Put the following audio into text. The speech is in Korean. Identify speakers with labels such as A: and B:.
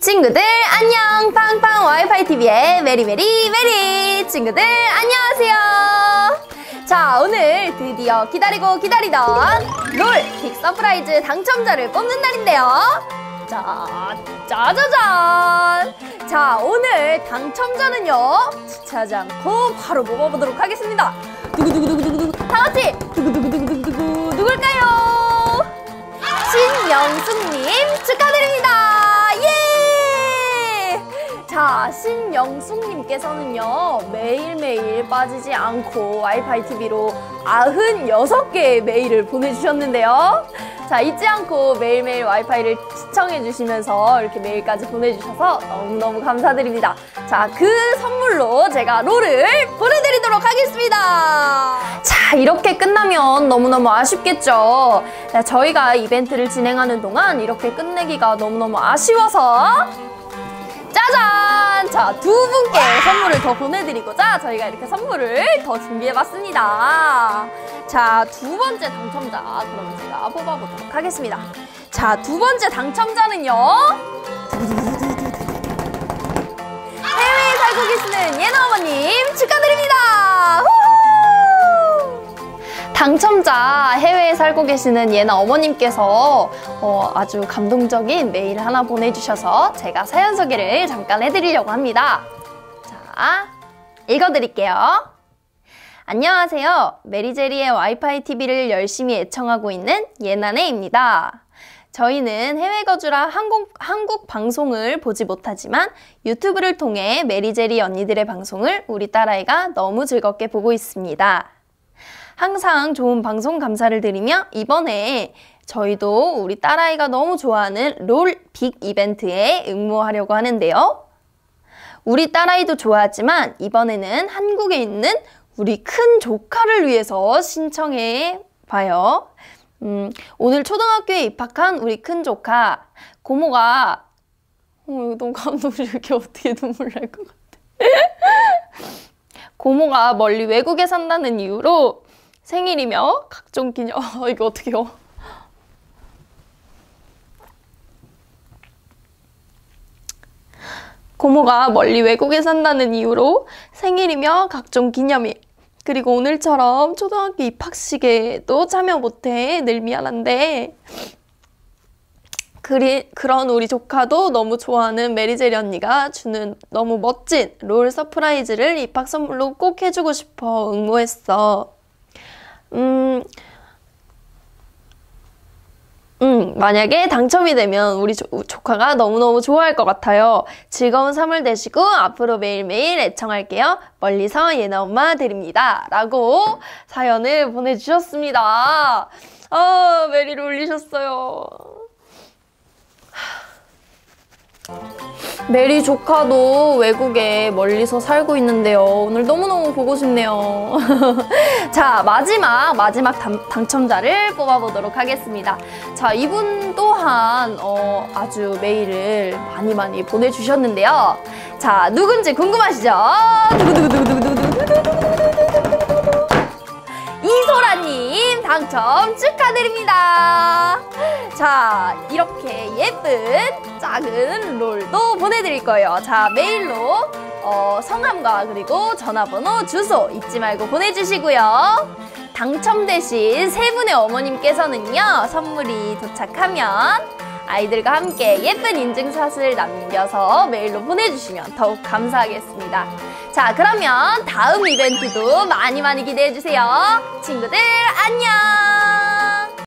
A: 친구들 안녕! 팡팡 와이파이 TV의 메리메리 메리! 친구들 안녕하세요! 자 오늘 드디어 기다리고 기다리던 롤빅 서프라이즈 당첨자를 뽑는 날인데요. 자 짜자잔! 자 오늘 당첨자는요 지체하지 않고 바로 뽑아보도록 하겠습니다. 두구두구두구두구. 다같이 자, 신영숙님께서는요, 매일매일 빠지지 않고 와이파이 TV로 96개의 메일을 보내주셨는데요. 자, 잊지 않고 매일매일 와이파이를 시청해주시면서 이렇게 메일까지 보내주셔서 너무너무 감사드립니다. 자, 그 선물로 제가 롤을 보내드리도록 하겠습니다. 자, 이렇게 끝나면 너무너무 아쉽겠죠? 자, 저희가 이벤트를 진행하는 동안 이렇게 끝내기가 너무너무 아쉬워서 짜잔! 자, 두 분께 선물을 더 보내드리고자 저희가 이렇게 선물을 더 준비해봤습니다. 자, 두 번째 당첨자. 그러면 제가 뽑아보도록 하겠습니다. 자, 두 번째 당첨자는요. 해외에 살고 계시는 예나 어머님 축하드립니다. 당첨자 해외에 살고 계시는 예나 어머님께서 어, 아주 감동적인 메일 하나 보내주셔서 제가 사연 소개를 잠깐 해드리려고 합니다. 자, 읽어드릴게요. 안녕하세요. 메리제리의 와이파이 TV를 열심히 애청하고 있는 예나네입니다. 저희는 해외 거주라 한국, 한국 방송을 보지 못하지만 유튜브를 통해 메리제리 언니들의 방송을 우리 딸아이가 너무 즐겁게 보고 있습니다. 항상 좋은 방송 감사를 드리며 이번에 저희도 우리 딸아이가 너무 좋아하는 롤 빅 이벤트에 응모하려고 하는데요. 우리 딸아이도 좋아하지만 이번에는 한국에 있는 우리 큰 조카를 위해서 신청해 봐요. 음, 오늘 초등학교에 입학한 우리 큰 조카 고모가 어, 너무 감동이 이렇게 어떻게 눈물 날 것 같아. 고모가 멀리 외국에 산다는 이유로 생일이며 각종 기념 어, 이거 어떻게요? 고모가 멀리 외국에 산다는 이유로 생일이며 각종 기념일 그리고 오늘처럼 초등학교 입학식에도 참여 못해 늘 미안한데 그리, 그런 우리 조카도 너무 좋아하는 메리제리 언니가 주는 너무 멋진 롤 서프라이즈를 입학 선물로 꼭 해주고 싶어 응모했어. 음, 음, 만약에 당첨이 되면 우리 조, 조카가 너무너무 좋아할 것 같아요. 즐거운 3월 되시고 앞으로 매일매일 애청할게요. 멀리서 예나 엄마 드립니다. 라고 사연을 보내주셨습니다. 아, 메리를 올리셨어요. 메리 조카도 외국에 멀리서 살고 있는데요. 오늘 너무너무 보고 싶네요. 자, 마지막, 마지막 당, 당첨자를 뽑아보도록 하겠습니다. 자, 이분 또한, 어, 아주 메일을 많이 많이 보내주셨는데요. 자, 누군지 궁금하시죠? 이소라님 당첨 축하드립니다. 자, 이렇게 예쁜 작은 롤도 보내드릴 거예요. 자, 메일로 어, 성함과 그리고 전화번호, 주소 잊지 말고 보내주시고요. 당첨되신 세 분의 어머님께서는요, 선물이 도착하면 아이들과 함께 예쁜 인증샷을 남겨서 메일로 보내주시면 더욱 감사하겠습니다. 자, 그러면 다음 이벤트도 많이 많이 기대해주세요. 친구들, 안녕!